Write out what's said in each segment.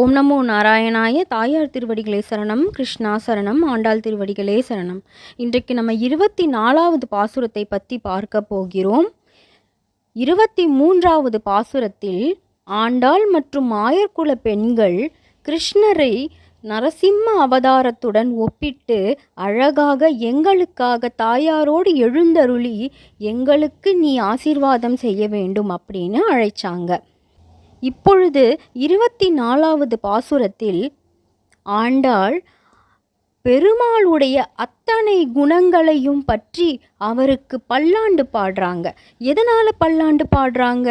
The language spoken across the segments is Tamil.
ஓம் நமோ நாராயணாய தாயார் திருவடிகளே சரணம் கிருஷ்ணா சரணம் ஆண்டாள் திருவடிகளே சரணம். இன்றைக்கு நம்ம இருபத்தி நாலாவது பாசுரத்தை பற்றி பார்க்க போகிறோம். இருபத்தி மூன்றாவது பாசுரத்தில் ஆண்டாள் மற்றும் ஆயர்குல பெண்கள் கிருஷ்ணரை நரசிம்ம அவதாரத்துடன் ஒப்பிட்டு அழகாக எங்களுக்காக தாயாரோடு எழுந்தருளி எங்களுக்கு நீ ஆசீர்வாதம் செய்ய வேண்டும் அப்படின்னு அழைச்சாங்க. இப்பொழுது இருபத்தி நாலாவது பாசுரத்தில் ஆண்டாள் பெருமாளுடைய அத்தனை குணங்களையும் பற்றி அவருக்கு பல்லாண்டு பாடுறாங்க. எதனால் பல்லாண்டு பாடுறாங்க?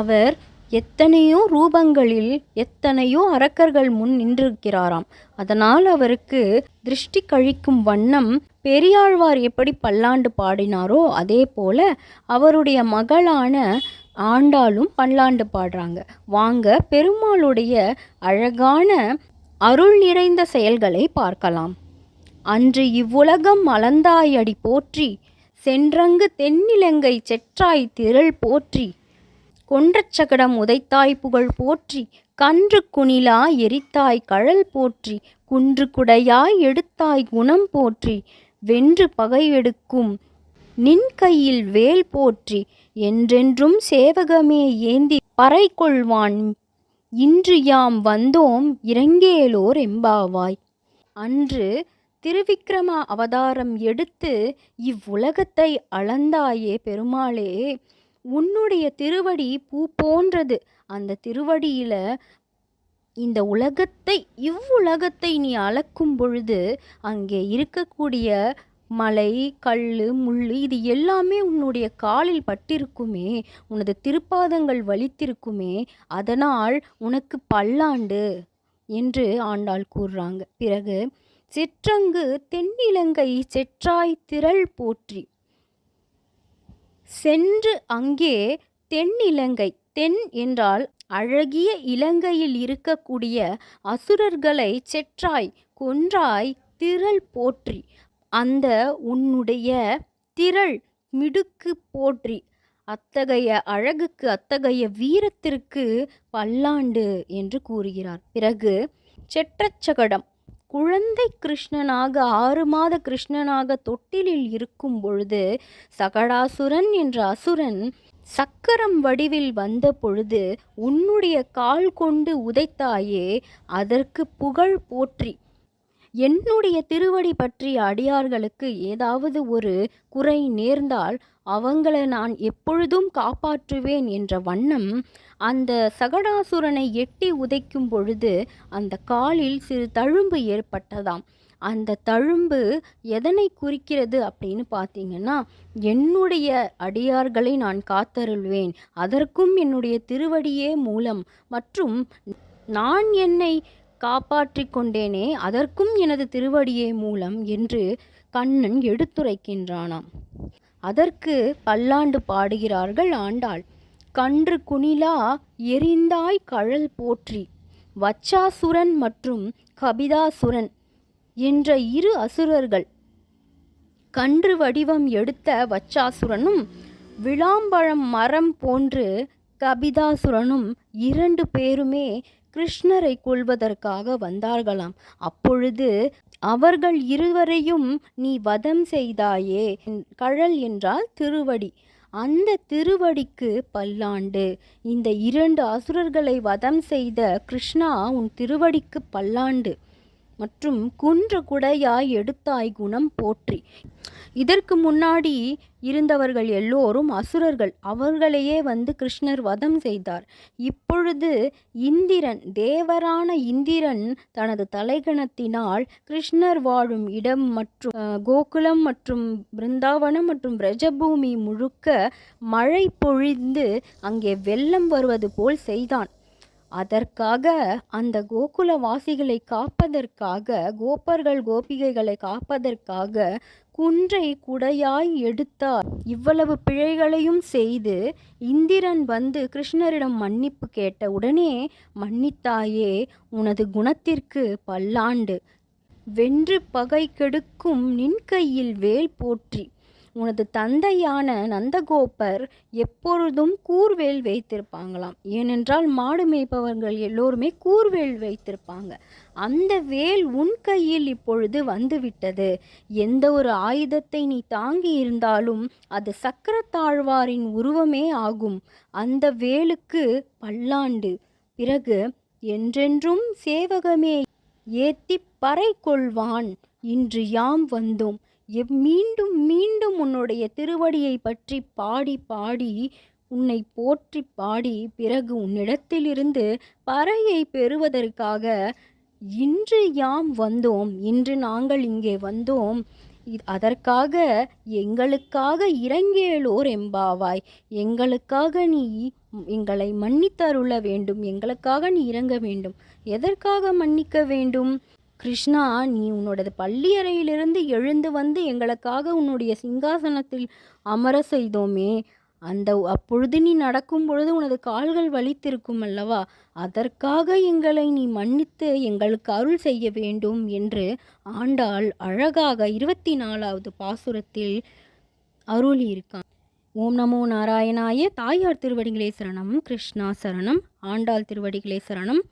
அவர் எத்தனையோ ரூபங்களில் எத்தனையோ அரக்கர்கள் முன் நின்றிருக்கிறாராம். அதனால் அவருக்கு திருஷ்டி கழிக்கும் வண்ணம் பெரியாழ்வார் எப்படி பல்லாண்டு பாடினாரோ அதே போல அவருடைய மகளான ஆண்டாளும் பல்லாண்டு பாடுறாங்க. வாங்க பெருமாளுடைய அழகான அருள் நிறைந்த செயல்களை பார்க்கலாம். அன்று இவ்வுலகம் மலந்தாயடி போற்றி சென்றங்கு தென்னிலங்கை செற்றாய் திரள் போற்றி கொன்றச்சகடம் உதைத்தாய் புகழ் போற்றி கன்று குணிலா எரித்தாய் கழல் போற்றி குன்று குடையாய் எடுத்தாய் குணம் போற்றி வென்று பகை எடுக்கும். நின் கையில் வேல் போற்றி என்றென்றும் சேவகமே ஏந்தி பறை கொள்வான் இன்று யாம் வந்தோம் இறங்கேலோர் எம்பாவாய். அன்று திருவிக்கிரம அவதாரம் எடுத்து இவ்வுலகத்தை அளந்தாயே பெருமாளே உன்னுடைய திருவடி பூ போன்றது. அந்த திருவடியில இந்த உலகத்தை இவ்வுலகத்தை நீ அளக்கும் பொழுது அங்கே இருக்கக்கூடிய மலை கல் முள் இது எல்லாமே உன்னுடைய காலில் பட்டிருக்குமே உனது திருப்பாதங்கள் வலித்திருக்குமே அதனால் உனக்கு பல்லாண்டு என்று ஆண்டாள் கூறுறாங்க. பிறகு சிற்றங்கு தென்னிலங்கை செற்றாய் திரள் போற்றி. சென்று அங்கே தென்னிலங்கை தென் என்றால் அழகிய இலங்கையில் இருக்கக்கூடிய அசுரர்களை செற்றாய் கொன்றாய் திரள் போற்றி. அந்த உன்னுடைய திரள் மிடுக்கு போற்றி. அத்தகைய அழகுக்கு அத்தகைய வீரத்திற்கு பல்லாண்டு என்று கூறுகிறார். பிறகு செற்றச்சகடம் குழந்தை கிருஷ்ணனாக ஆறு மாத கிருஷ்ணனாக தொட்டிலில் இருக்கும் பொழுது சகடாசுரன் என்ற அசுரன் சக்கரம் வடிவில் வந்த பொழுது உன்னுடைய கால் கொண்டு உதைத்தாயே அதற்கு புகழ் போற்றி. என்னுடைய திருவடி பற்றிய அடியார்களுக்கு ஏதாவது ஒரு குறை நேர்ந்தால் அவங்களை நான் எப்பொழுதும் காப்பாற்றுவேன் என்ற வண்ணம் அந்த சகடாசுரனை எட்டி உதைக்கும் பொழுது அந்த காலில் சிறு தழும்பு ஏற்பட்டதாம். அந்த தழும்பு எதனை குறிக்கிறது அப்படின்னு பார்த்தீங்கன்னா என்னுடைய அடியார்களை நான் காத்தருள்வேன். அதற்கும் என்னுடைய திருவடியே மூலம். மற்றும் நான் என்னை காப்பாற்றி கொண்டேனே அதற்கும் எனது திருவடியே மூலம் என்று கண்ணன் எடுத்துரைக்கின்றானாம். அதற்கு பல்லாண்டு பாடுகிறார்கள் ஆண்டாள். கன்று குணிலா எரிந்தாய் கழல் போற்றி. வச்சாசுரன் மற்றும் கபிதாசுரன் என்ற இரு அசுரர்கள். கன்று வடிவம் எடுத்த வச்சாசுரனும் விளாம்பழம் மரம் போன்று கபிதாசுரனும் இரண்டு பேருமே கிருஷ்ணரை கொள்வதற்காக வந்தார்களாம். அப்பொழுது அவர்கள் இருவரையும் நீ வதம் செய்தாயே கழல் என்றால் திருவடி. அந்த திருவடிக்கு பல்லாண்டு. இந்த இரண்டு அசுரர்களை வதம் செய்த கிருஷ்ணா உன் திருவடிக்கு பல்லாண்டு. மற்றும் குன்ற குடையாய் எடுத்தாய் குணம் போற்றி. இதற்கு முன்னாடி இருந்தவர்கள் எல்லோரும் அசுரர்கள். அவர்களையே வந்து கிருஷ்ணர் வதம் செய்தார். இப்பொழுது இந்திரன் தேவரான இந்திரன் தனது தலைகணத்தினால் கிருஷ்ணர் வாழும் இடம் மற்றும் கோகுலம் மற்றும் பிருந்தாவனம் மற்றும் பிரஜபூமி முழுக்க மழை பொழிந்து அங்கே வெள்ளம் வருவது போல் செய்தான். அதற்காக அந்த கோகுலவாசிகளை காப்பதற்காக கோப்பர்கள் கோபிகைகளை காப்பதற்காக குன்றை குடையாய் எடுத்தார். இவ்வளவு பிழைகளையும் செய்து இந்திரன் வந்து கிருஷ்ணரிடம் மன்னிப்பு கேட்ட உடனே மன்னித்தாயே உனது குணத்திற்கு பல்லாண்டு. வென்று பகை கெடுக்கும் நின் கையில் வேல் போற்றி. உனது தந்தையான நந்தகோபர் எப்பொழுதும் கூர்வேல் வைத்திருப்பாங்களாம். ஏனென்றால் மாடு மேய்ப்பவர்கள் எல்லோருமே கூர்வேல் வைத்திருப்பாங்க. அந்த வேல் உன் கையில் இப்பொழுது வந்துவிட்டது. எந்த ஒரு ஆயுதத்தை நீ தாங்கி இருந்தாலும் அது சக்கரத்தாழ்வாரின் உருவமே ஆகும். அந்த வேலுக்கு பல்லாண்டு. பிறகு என்றென்றும் சேவகமே ஏத்தி பறை கொள்வான். இன்று யாம் வந்தோம். எப் மீண்டும் மீண்டும் உன்னுடைய திருவடியை பற்றி பாடி பாடி உன்னை போற்றி பாடி பிறகு உன்னிடத்திலிருந்து பறையை பெறுவதற்காக இன்று யாம் வந்தோம் இன்று நாங்கள் இங்கே வந்தோம். அதற்காக எங்களுக்காக இறங்கேலோர் எம்பாவாய் எங்களுக்காக நீ எங்களை மன்னித்தருள வேண்டும் எங்களுக்காக நீ இறங்க வேண்டும். எதற்காக மன்னிக்க வேண்டும்? கிருஷ்ணா நீ உன்னோடது பள்ளியறையிலிருந்து எழுந்து வந்து எங்களுக்காக உன்னுடைய சிங்காசனத்தில் அமர செய்தோமே. அந்த அப்பொழுது நீ நடக்கும் பொழுது உனது கால்கள் வலித்திருக்கும் அல்லவா? அதற்காக எங்களை நீ மன்னித்து எங்களுக்கு அருள் செய்ய வேண்டும் என்று ஆண்டாள் அழகாக இருபத்தி நாலாவது பாசுரத்தில் அருளியிருக்கான். ஓம் நமோ நாராயணாய தாயார் திருவடிகளே சரணம் கிருஷ்ணா சரணம் ஆண்டாள் திருவடிகளே சரணம்.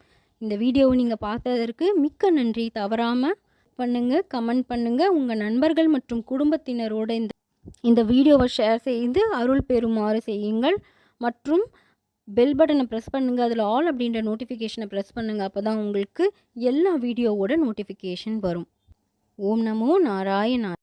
இந்த வீடியோவை நீங்கள் பார்த்ததற்கு மிக்க நன்றி. தவறாமல் பண்ணுங்கள் கமெண்ட் பண்ணுங்கள் உங்கள் நண்பர்கள் மற்றும் குடும்பத்தினரோட இந்த இந்த வீடியோவை ஷேர் செய்து அருள் பெறுமாறு செய்யுங்கள். மற்றும் பெல் பட்டனை ப்ரெஸ் பண்ணுங்கள் அதில் ஆல் அப்படின்ற நோட்டிஃபிகேஷனை ப்ரெஸ் பண்ணுங்கள் அப்போ தான் உங்களுக்கு எல்லா வீடியோவோட நோட்டிஃபிகேஷன் வரும். ஓம் நமோ நாராயணா